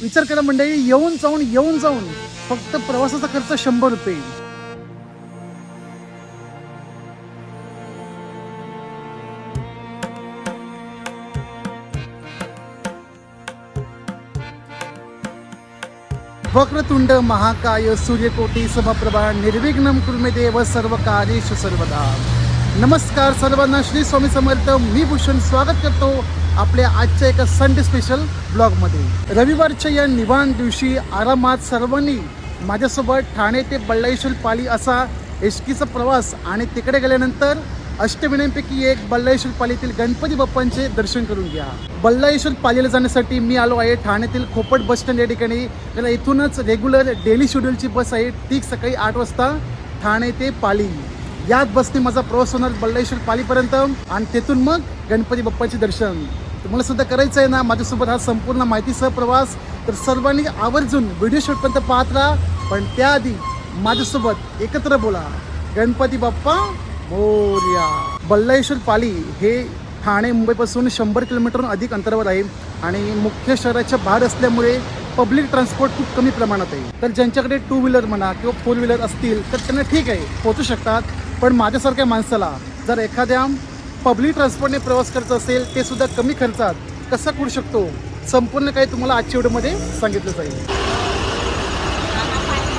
विचार करा मंडळी येऊन जाऊन येऊन जाऊन. फक्त प्रवासाचा खर्च शंभर रुपये. वक्रतुंड महाकाय सूर्यकोटी समप्रभा निर्विघ्न कुर्मे देव सर्व कार्येश सर्वदा. नमस्कार सर्वांना श्री स्वामी समर्थ मी भूषण स्वागत करतो. आपल्या आजच्या एका संडे स्पेशल ब्लॉगमध्ये रविवारच्या या निवांत दिवशी आरामात सर्वांनी माझ्यासोबत ठाणे ते बल्लाळेश्वर पाली असा एसटीचा प्रवास आणि तिकडे गेल्यानंतर अष्टविनायपैकी एक बल्लाळेश्वर पालीतील गणपती बाप्पांचे दर्शन करून घ्या. बल्लाळेश्वर पालीला जाण्यासाठी मी आलो आहे ठाण्यातील खोपट बस स्टँड या ठिकाणी. तर इथूनच रेग्युलर डेली शेड्यूलची बस आहे. ठीक सकाळी आठ वाजता ठाणे ते पाली. याच बसने माझा प्रवास होणार बल्लाळेश्वर पालीपर्यंत आणि तेथून मग गणपती बाप्पाचे दर्शन. तुम्हाला सुद्धा करायचं आहे ना? माझ्यासोबत हा संपूर्ण माहितीसह प्रवास. तर सर्वांनी आवर्जून व्हिडिओ शूटपर्यंत पाहत राहा. पण त्याआधी माझ्यासोबत एकत्र बोला. गणपती बाप्पा मोर्या. बल्लाळेश्वर पाली हे ठाणे मुंबईपासून शंभर किलोमीटरहून अधिक अंतरावर आहे. आणि मुख्य शहराच्या बाहेर असल्यामुळे पब्लिक ट्रान्सपोर्ट खूप कमी प्रमाणात आहे. तर ज्यांच्याकडे टू व्हीलर म्हणा किंवा फोर व्हीलर असतील तर त्यांना ठीक आहे. पोहोचू शकतात. पण माझ्यासारख्या माणसाला जर एखाद्या पब्लिक ट्रान्सपोर्टने प्रवास करत असेल ते सुद्धा कमी खर्चात कसा करू शकतो? संपूर्ण काही तुम्हाला आजच्या व्हिडिओमध्ये सांगितलं जाईल.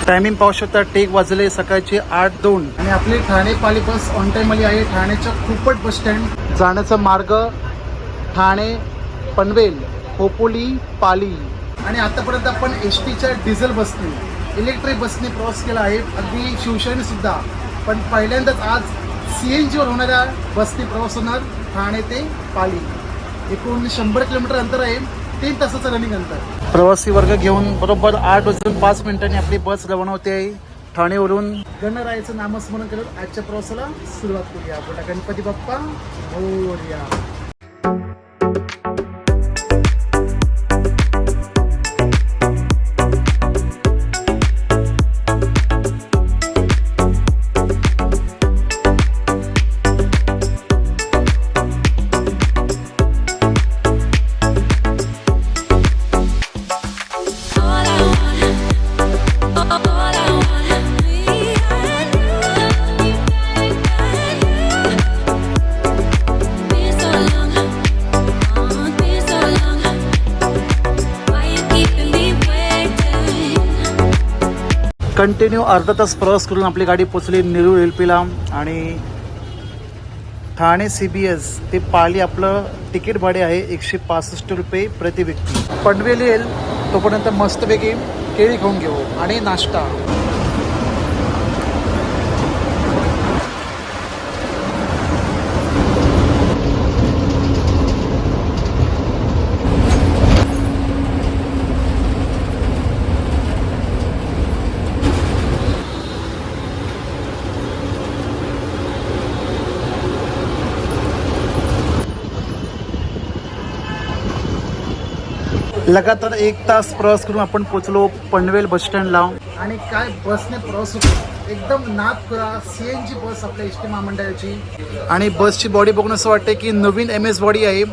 टायमिंग पाहू शकता टेक वाजले सकाळचे आठ दोन. आणि आपली Thane Pali bus on time आली आहे. ठाण्याच्या खूपच बस स्टँड जाण्याचा मार्ग ठाणे पनवेल खोपोली पाली. आणि आतापर्यंत आपण एस टीच्या डिझेल बसने इलेक्ट्रिक बसने प्रवास केला आहे. अगदी शिवसेनेसुद्धा पण पहिल्यांदाच आज सी एन जीवर होणाऱ्या बसने प्रवास होणार ठाणे ते पाली. एकूण शंभर किलोमीटर अंतर आहे. तीन तासाचं रनिंग अंतर. प्रवासी वर्ग घेऊन बरोबर आठ वाजून पाच मिनिटांनी आपली बस रवाना होते. आहे ठाणेवरून गणरायाचं नामस्मरण करत आजच्या प्रवासाला सुरुवात करूया. बोला गणपती बाप्पा मोरया. कंटिन्यू अर्धा तास प्रवास करून आपली गाडी पोचली नेरूळ एलपीला. आणि ठाणे सी बी एस ते पाली आपलं तिकीट भाडे आहे एकशे पासष्ट रुपये प्रति व्यक्ती. पनवेल येईल तोपर्यंत मस्तपैकी केळी खाऊन घेऊ. आणि नाश्ता. लगातार एक तास प्रवास करून आपण पोचलो पनवेल बस स्टँडला आणि काय बसने प्रवास होतो? एकदम नाथपुरा सी एन जी बस आपल्या एस टी महामंडळाची. आणि बसची बॉडी बघून असं वाटतं की नवीन एम एस बॉडी आहे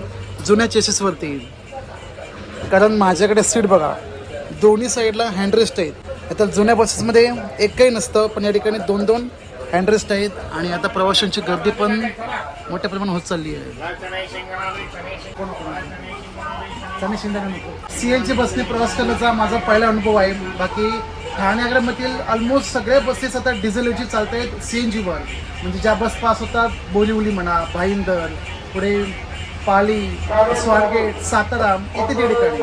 जुन्या चेसेसवरती कारण माझ्याकडे सीट बघा. दोन्ही साईडला हँडरेस्ट आहेत. आता जुन्या बसेसमध्ये एक काही नसतं पण या ठिकाणी दोन दोन हँडरेस्ट आहेत. आणि आता प्रवाशांची गर्दी पण मोठ्या प्रमाणात होत चालली आहे. सी एन जी बसने प्रवास करण्याचा माझा पहिला अनुभव आहे. बाकी ठाणे आग्रामधील ऑलमोस्ट सगळ्या बसेस आता डिझेल ऐवजी चालत आहेत सी एन जीवर म्हणजे ज्या बस पास होतात बोरीवली म्हणा भाईंदर पुढे पाली स्वारगेट सातारा ते ठिकाणी.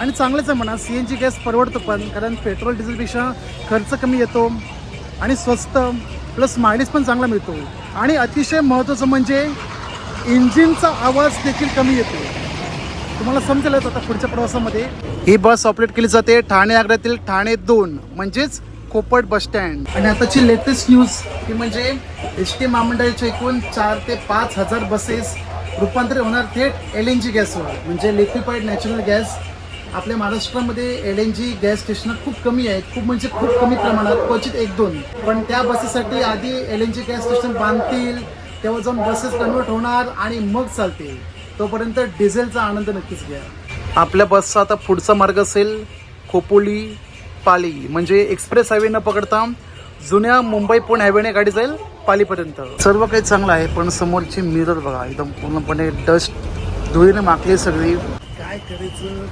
आणि चांगलंच आहे म्हणा सी एन जी गॅस परवडतो पण कारण पेट्रोल डिझेलपेक्षा खर्च कमी येतो आणि स्वस्त प्लस मायलेज पण चांगला मिळतो. आणि अतिशय महत्त्वाचं म्हणजे इंजिनचा आवाज देखील कमी येतो. तुम्हाला समजेलच आता पुढच्या प्रवासामध्ये. ही बस ऑपरेट केली जाते ठाणे आग्र्यातील ठाणे दोन म्हणजेच कोपट बस स्टँड. आणि आताची लेटेस्ट न्यूज ही म्हणजे एस टी महामंडळाच्या एकूण चार ते पाच हजार बसेस रूपांतरित होणार थेट एल एन जी गॅसवर. म्हणजे लिक्विफाईड नॅचरल गॅस आपल्या महाराष्ट्रामध्ये L N G gas station खूप कमी आहेत. खूप म्हणजे खूप कमी प्रमाणात क्वचित एक दोन. पण त्या बसेससाठी आधी L N G gas station बांधतील तेव्हा जाऊन बसेस कन्वर्ट होणार आणि मग चालतील. तोपर्यंत डिझेलचा आनंद नक्कीच घ्या. आपल्या बसचा आता पुढचा मार्ग असेल खोपोली पाली. म्हणजे एक्सप्रेस हायवे न पकडता जुन्या मुंबई पुणे हायवेने गाडी जाईल पालीपर्यंत. सर्व काही चांगलं आहे पण समोरची मिरर बघा एकदम पूर्णपणे डस्ट धुळीने माखली आहे सगळी. काय करायचं?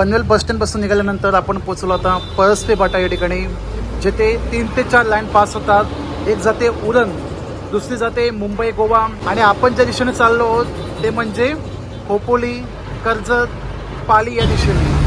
पनवेल बस स्टँडपासून निघाल्यानंतर आपण पोचलो आता परसपे बाटा या ठिकाणी जेथे तीन ते चार लाईन पास होतात. एक जाते उरण दुसरी जाते मुंबई गोवा आणि आपण ज्या दिशेने चाललो आहोत ते म्हणजे खोपोली कर्जत पाली या दिशेने.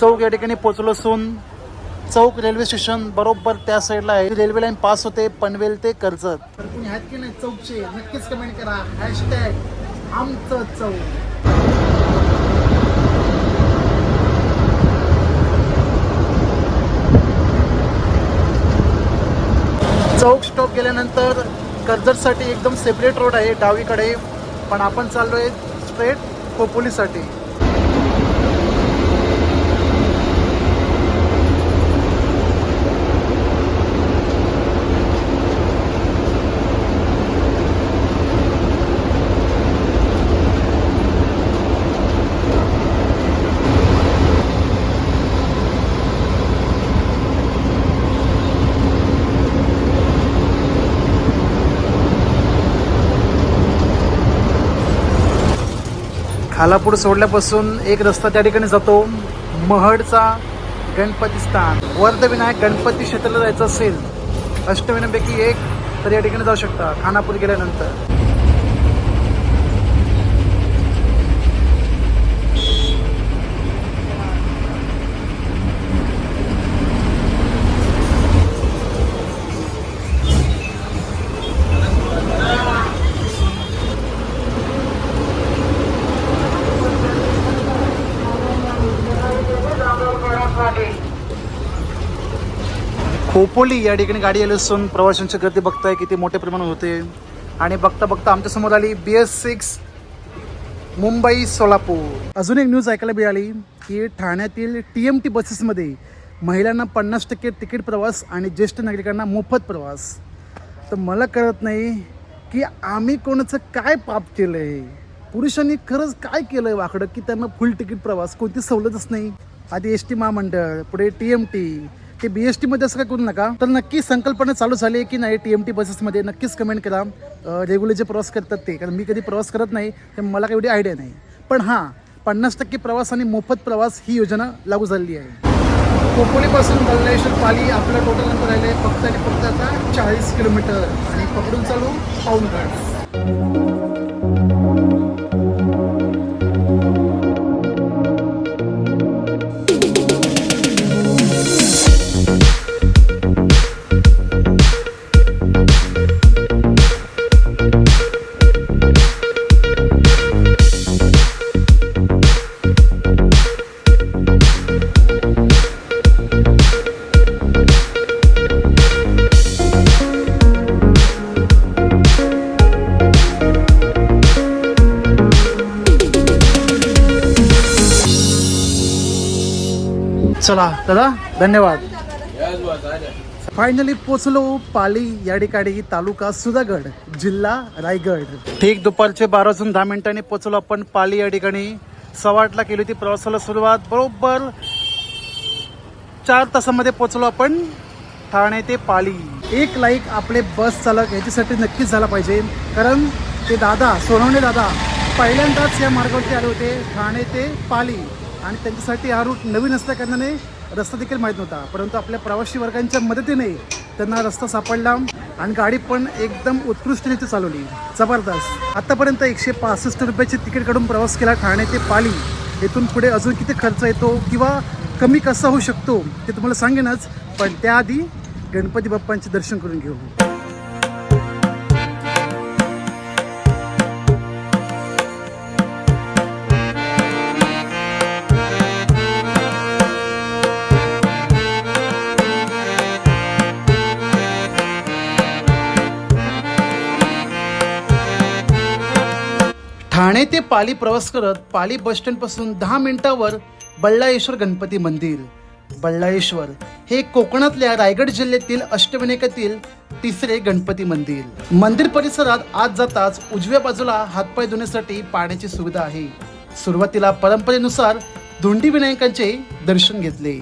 चौक या ठिकाणी पोहोचलो असून चौक रेल्वे स्टेशन बरोबर त्या साईडला आहे. रेल्वे लाईन पास होते पनवेल ते कर्जत. तर तुम्ही आहेत की नाही चौकचे? नक्कीच कमेंट करा. हॅशटॅग आमचं चौक. चौक स्टॉप गेल्यानंतर कर्जतसाठी एकदम सेपरेट रोड आहे डावीकडे. पण आपण चाललोय स्ट्रेट खोपोलीसाठी. खालापूर सोडल्यापासून एक रस्ता त्या ठिकाणी जातो. महडचा गणपती स्थान. वर्धविनायक गणपती क्षेत्राला जायचं असेल अष्टविनापैकी एक तर या ठिकाणी जाऊ शकता. खानापूर गेल्यानंतर. खोपोली या ठिकाणी गाडी आली असून प्रवाशांची गर्दी बघताय किती मोठ्या प्रमाणात होते. आणि बघता बघता आमच्यासमोर आली B S six Mumbai Solapur. अजून एक न्यूज ऐकायला मिळाली की ठाण्यातील टी एम टी बसेसमध्ये महिलांना पन्नास टक्के तिकीट प्रवास आणि ज्येष्ठ नागरिकांना मोफत प्रवास. तर मला कळत नाही की आम्ही कोणाचं काय पाप केलं आहे पुरुषांनी खरंच काय केलं आहे वाकडं की त्यांना फुल तिकीट प्रवास? कोणती सवलतच नाही. आधी एस टी महामंडळ पुढे टी एम टी ते बी एस टीमध्ये असं काय करू नका. तर नक्की संकल्पना चालू झाली आहे की नाही टी एम टी बसेसमध्ये नक्कीच कमेंट करा. रेग्युलर जे प्रवास करतात ते. कारण मी कधी प्रवास करत नाही तर मला काही एवढी आयडिया नाही. पण हां पन्नास टक्के प्रवास आणि मोफत प्रवास ही योजना लागू झालेली आहे. कोपोलीपासून बल्लेश्वर पाली आपलं टोटल अंतर राहिले फक्त आणि फक्त आता चाळीस किलोमीटर. आणि पकडून चालू पाऊन तास चला दादा धन्यवाद. फायनली पोचलो पाली या ठिकाणी तालुका सुधागड जिल्हा रायगड. ठीक दुपारचे बारा वाजून दहा मिनिटांनी पोचलो आपण पाली या ठिकाणी. सवाटला केली होती प्रवासाला सुरुवात. बरोबर चार तासामध्ये पोचलो आपण ठाणे ते पाली. एक लाईक आपले बस चालक याच्यासाठी नक्कीच झाला पाहिजे. कारण ते दादा सोनवणे दादा पहिल्यांदाच या मार्गावरती आले होते ठाणे ते पाली. आणि त्यांच्यासाठी हा रूट नवीन असल्याकारणाने रस्ता देखील माहीत नव्हता. परंतु आपल्या प्रवासी वर्गांच्या मदतीने त्यांना रस्ता सापडला आणि गाडी पण एकदम उत्कृष्टरित्या चालवली. जबरदस्त. आतापर्यंत एकशे पासष्ट रुपयाचे तिकीट काढून प्रवास केला ठाणे ते पाली. इथून पुढे अजून किती खर्च येतो किंवा कमी कसा होऊ शकतो ते तुम्हाला सांगेनच पण त्याआधी गणपती बाप्पांचे दर्शन करून घेऊ. ठाणे ते पाली प्रवास करत पाली बस स्टँडपासून दहा मिनिटावर बल्लाळेश्वर गणपती मंदिर. बल्लाळेश्वर हे कोकणातल्या रायगड जिल्ह्यातील अष्टविनायकातील तिसरे गणपती मंदिर. मंदिर परिसरात आत जाताच उजव्या बाजूला हातपाय धुण्यासाठी पाण्याची सुविधा आहे. सुरुवातीला परंपरेनुसार धोंडी विनायकांचे दर्शन घेतले.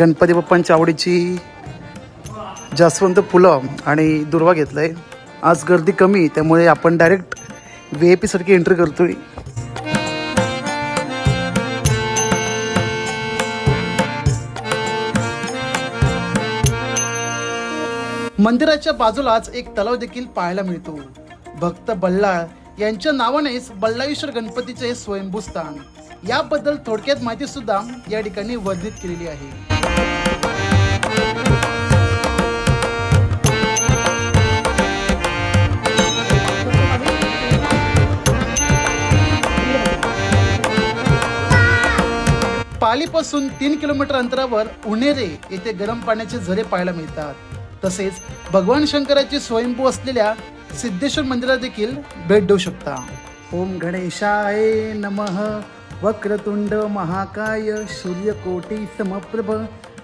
गणपती बाप्पांच्या आवडीची जास्वंत फुलं आणि दुर्वा घेतलाय. आज गर्दी कमी त्यामुळे आपण डायरेक्ट व्ही आय पी सारखी एंट्री करतोय. मंदिराच्या बाजूलाच एक तलाव देखील पाहायला मिळतो. भक्त बल्लाळ यांच्या नावानेच बल्लाळेश्वर गणपतीचे स्वयंभू स्थान याबद्दल थोडक्यात माहिती सुद्धा या ठिकाणी वर्णित केलेली आहे. पालीपासून तीन किलोमीटर अंतरावर उन्हेरे येथे गरम पाण्याचे झरे पाहायला मिळतात. तसेच भगवान शंकराची स्वयंभू असलेल्या सिद्धेश्वर मंदिरात देखील भेट देऊ शकता. ओम गणेशाय नमः. वक्रतुंड महाकाय. सूर्यकोटी समप्रभ.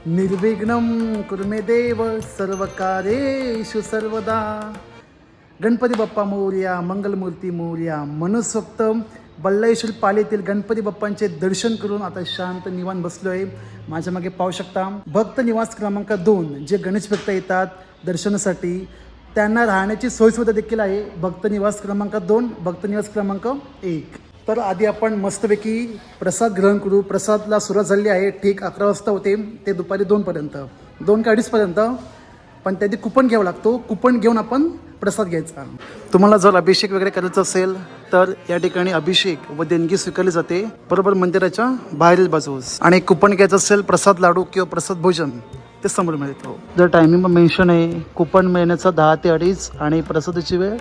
निर्विघ्न कुर्मे देव. सर्व कार्येषु सर्वदा. गणपती बाप्पा मोर्या मंगलमूर्ती मोर्या मनसोक्त बल्लेश्वर पालीतील गणपती बाप्पांचे दर्शन करून आता शांत निवान बसलो आहे माझ्या मागे पाहू शकता भक्त निवास क्रमांक दोन जे गणेश भक्त येतात दर्शनासाठी त्यांना राहण्याची सोयीसुविधा देखील आहे. भक्त निवास क्रमांक दोन भक्त निवास क्रमांक एक. तर आधी आपण मस्तपैकी प्रसाद ग्रहण करू. प्रसादला सुरुवात झाली आहे ठीक अकरा वाजता होते ते दुपारी दोनपर्यंत. दोन का अडीचपर्यंत. पण त्याआधी कुपन घ्यावा लागतो. कुपन घेऊन आपण प्रसाद घ्यायचा. तुम्हाला जर अभिषेक वगैरे करायचा असेल तर या ठिकाणी अभिषेक व देणगी स्वीकारली जाते. बरोबर मंदिराच्या बाहेरील बाजूस. आणि कुपन घ्यायचं असेल प्रसाद लाडू किंवा प्रसाद भोजन ते समोर मिळतो. जर टायमिंग मेन्शन आहे कुपन मिळण्याचा दहा ते अडीच आणि प्रसादाची वेळ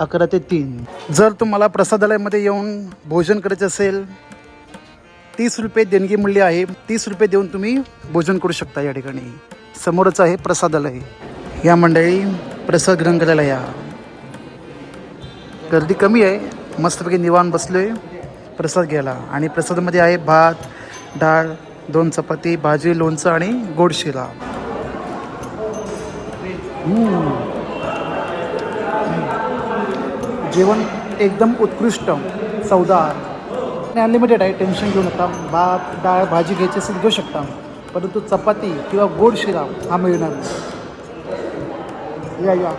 अकरा ते तीन. जर तुम्हाला प्रसादालयामध्ये येऊन भोजन करायचं असेल तीस रुपये देणगी मूल्य आहे तीस रुपये देऊन तुम्ही भोजन करू शकता या ठिकाणी. समोरच आहे प्रसादालय. या मंडळी प्रसाद ग्रहण करायला या. गर्दी कमी आहे मस्तपैकी निवाण बसलोय प्रसाद घ्यायला. आणि प्रसादामध्ये आहे भात डाळ दोन चपाती भाजी लोणचं आणि गोडशिला जेवण एकदम उत्कृष्ट चवदार. आणि अनलिमिटेड आहे टेन्शन घेऊ नका. भात डाळ भाजी घ्यायची असेल घेऊ शकता. परंतु चपाती किंवा गोड शिरा हा मिळणार नाही. या या.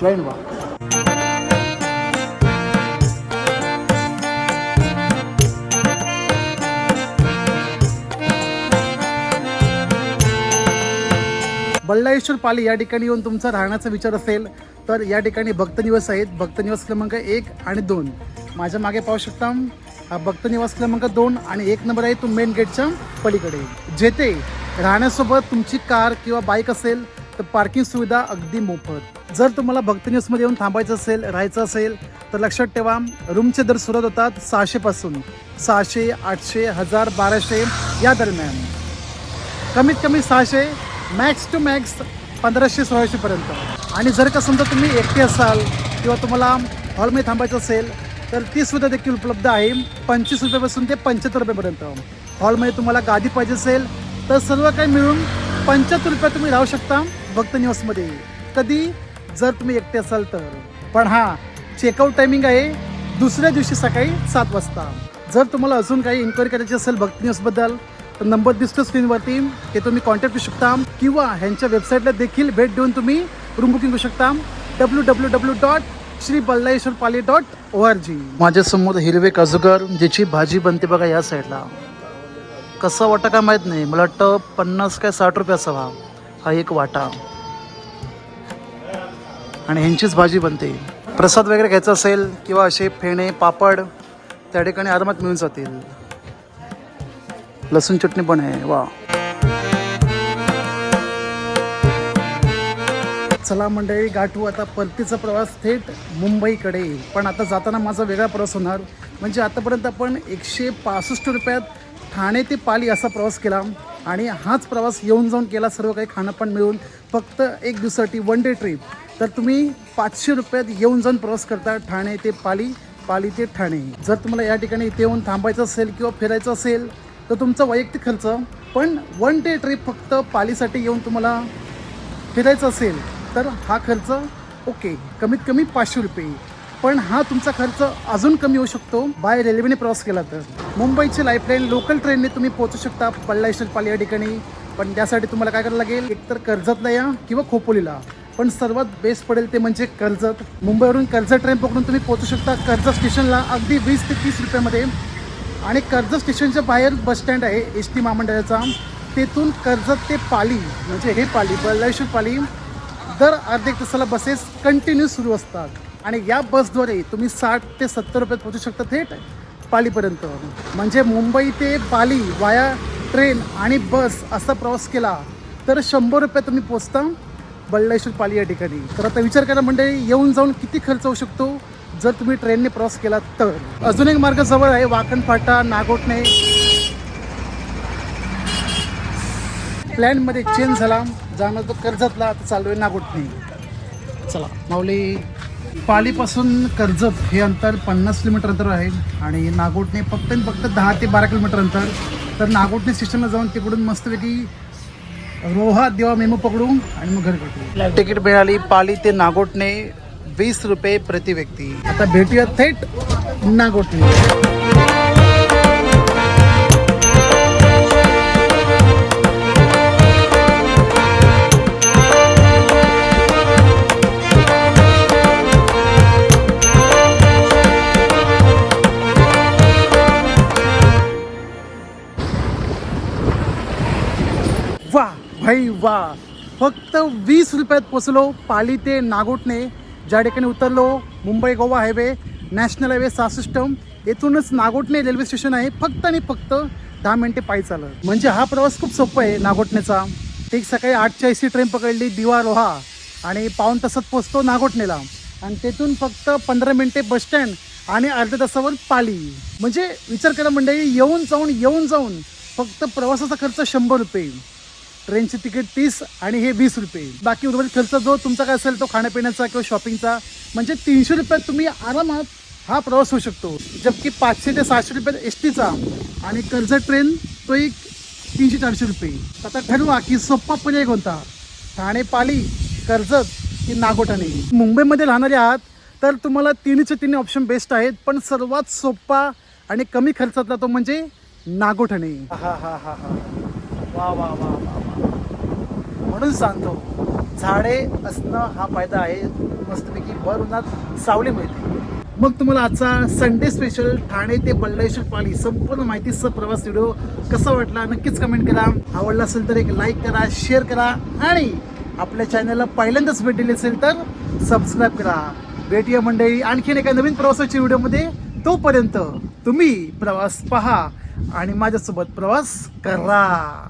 जॉईन व्हा बल्लाळेश्वर पाली या ठिकाणी येऊन तुमचा राहण्याचा विचार असेल तर या ठिकाणी भक्तनिवास आहेत. भक्तनिवास क्रमांक एक आणि दोन. माझ्या मागे पाहू शकता हा भक्तनिवास क्रमांक दोन आणि एक नंबर आहे तो मेन गेटच्या पलीकडे. जेथे राहण्यासोबत तुमची कार किंवा बाईक असेल तर पार्किंग सुविधा अगदी मोफत. जर तुम्हाला भक्तनिवासमध्ये येऊन थांबायचं असेल राहायचं असेल तर लक्षात ठेवा रूमचे दर सुरुवात होतात सहाशेपासून सहाशे आठशे हजार बाराशे या दरम्यान. कमीत कमी सहाशे मॅक्स टू मॅक्स पंधराशे सोळाशेपर्यंत आणि जर का समजा तुम्ही एकटे असाल किंवा तुम्हाला हॉलमध्ये थांबायचं असेल तर ती सुद्धा देखील उपलब्ध आहे पंचवीस रुपयापासून ते पंच्याहत्तर रुपयापर्यंत. हॉलमध्ये तुम्हाला गादी पाहिजे असेल तर सर्व काही मिळून पंच्याहत्तर रुपयात तुम्ही राहू शकता. भक्त न्यूजमध्ये. कधी? जर तुम्ही एकटे असाल तर. पण हां चेकआउट टायमिंग आहे. दुसऱ्या दिवशी सकाळी सात वाजता. जर तुम्हाला अजून काही इन्क्वायरी करायची असेल भक्त न्यूजबद्दल तर नंबर दिसतो स्क्रीनवरती ते तुम्ही कॉन्टॅक्ट करू शकता. किंवा ह्यांच्या वेबसाईटला देखील भेट देऊन तुम्ही रूम बुकिंग करू शकता. W W W dot Shri Ballaleshwar Pali dot O R G माझ्यासमोर हिरवे काजूगर ज्याची भाजी बनते बघा या साईडला कसा वाटा काय माहीत नाही. मला वाटतं पन्नास काय साठ रुपये असावा. हा एक वाटा. आणि ह्यांचीच भाजी बनते. प्रसाद वगैरे घ्यायचा असेल किंवा असे फेणे पापड त्या ठिकाणी आरामात मिळून जातील. लसूण चटणी पण आहे. वा. चला मंडळी गाठू आता परतीचा प्रवास थेट मुंबईकडे. पण आता जाताना माझा वेगळा प्रवास होणार. म्हणजे आतापर्यंत आपण एकशे पासष्ट रुपयात ठाणे ते पाली असा प्रवास केला आणि हाच प्रवास येऊन जाऊन केला. सर्व काही खाणं पण मिळून फक्त एक दिवसासाठी वन डे ट्रिप तर तुम्ही पाचशे रुपयात येऊन जाऊन प्रवास करता ठाणे ते पाली पाली ते ठाणे. जर तुम्हाला या ठिकाणी इथे येऊन थांबायचं असेल किंवा फिरायचं असेल तर तुमचा वैयक्तिक खर्च पण वन डे ट्रिप फक्त पालीसाठी येऊन तुम्हाला फिरायचं असेल तर हा खर्च ओके कमीत कमी पाचशे रुपये. पण हा तुमचा खर्च अजून कमी होऊ शकतो. बाय रेल्वेने प्रवास केला तर. मुंबईची लाईफलाईन लोकल ट्रेनने तुम्ही पोहोचू शकता. पल्लाश्वर पाली या ठिकाणी. पण त्यासाठी तुम्हाला काय करायला लागेल? एकतर कर्जतला या किंवा खोपोलीला. पण सर्वात बेस्ट पडेल ते म्हणजे कर्जत मुंबईवरून कर्जत ट्रेन पकडून तुम्ही पोहोचू शकता कर्जत स्टेशनला अगदी वीस ते तीस रुपयामध्ये. आणि कर्जत स्टेशनच्या बाहेर बस स्टँड आहे एस टी महामंडळाचा. तेथून कर्जत ते पाली म्हणजे हे पाली बल्लाळेश्वर पाली. दर अर्धे तासाला बसेस कंटिन्यू सुरू असतात. आणि या बसद्वारे तुम्ही साठ ते सत्तर रुपयात पोहोचू शकता थेट पालीपर्यंत. म्हणजे मुंबई ते पाली वाया ट्रेन आणि बस असा प्रवास केला तर शंभर रुपयात तुम्ही पोचता बल्लेश्वर पाली या ठिकाणी. तर आता विचार करा म्हणजे येऊन जाऊन किती खर्च होऊ शकतो? जर तुम्ही ट्रेनने प्रवास केला तर. अजून एक मार्ग जवळ आहे वाकण फाटा नागोटणे. प्लॅनमध्ये चेंज झाला. जाणं तो कर्जतला आता चालू आहे नागोटणे. चला माऊली पालीपासून कर्जत हे अंतर पन्नास किलोमीटर अंतर आहे आणि नागोटणे फक्त आणि फक्त दहा ते बारा किलोमीटर अंतर. तर नागोटणे स्टेशनला जाऊन तिकडून मस्तपैकी रोहा देवा मेमो पकडू आणि मग घर कटू तिकीट मिळाली पाली ते नागोटणे वीस रुपये प्रति व्यक्ती. आता भेटूया थेट नागोटणे भाई वा फक्त वीस रुपयात पोचलो पाली ते नागोटणे ज्या ठिकाणी उतरलो Mumbai Goa highway national highway सासिस्टम येथूनच नागोटणे रेल्वे स्टेशन आहे. फक्त आणि फक्त दहा मिनिटे पायी चालत. म्हणजे हा प्रवास खूप सोपा आहे नागोटणेचा एक सकाळी आठच्या एसी ट्रेन पकडली दिवा रोहा आणि पाऊन तासात पोचतो नागोटणेला आणि तेथून फक्त पंधरा मिनिटे बसस्टँड आणि अर्ध्या तासावर पाली. म्हणजे विचार करा मंडळी येऊन जाऊन येऊन जाऊन फक्त प्रवासाचा खर्च शंभर रुपये. ट्रेनचे तिकीट तीस आणि हे वीस रुपये बाकी उर्वरित खर्च जो तुमचा काय असेल तो खाण्यापिण्याचा किंवा शॉपिंगचा म्हणजे तीनशे रुपयात तुम्ही आरामात हा प्रवास होऊ शकतो. जबकी पाचशे ते सहाशे रुपयात एस टीचा आणि कर्जत ट्रेन तो एक तीनशे चारशे रुपये आता ठरवा की सोप्पा पर्याय कोणता? ठाणे पाली कर्जत की नागोठाणे? मुंबईमध्ये राहणारे आहात तर तुम्हाला तिन्हीचे तिन्ही ऑप्शन बेस्ट आहेत पण सर्वात सोपा आणि कमी खर्चातला तो म्हणजे नागोठणे. हा हा हा हा. वा वा वा वा. म्हणून सांगतो झाडे असणं हा फायदा आहे. मस्तपैकी भर उन्हात सावली मिळते. मग तुम्हाला आजचा संडे स्पेशल ठाणे ते बल्लेश्वर पाली संपूर्ण माहितीचा प्रवास व्हिडिओ कसा वाटला नक्कीच कमेंट करा. आवडला असेल तर एक लाईक करा शेअर करा आणि आपल्या चॅनलला पहिल्यांदाच भेट दिली असेल तर सबस्क्राईब करा. भेटूया मंडळी आणखीन एका नवीन प्रवासाच्या व्हिडिओमध्ये तोपर्यंत तुम्ही प्रवास पहा आणि माझ्यासोबत प्रवास करा.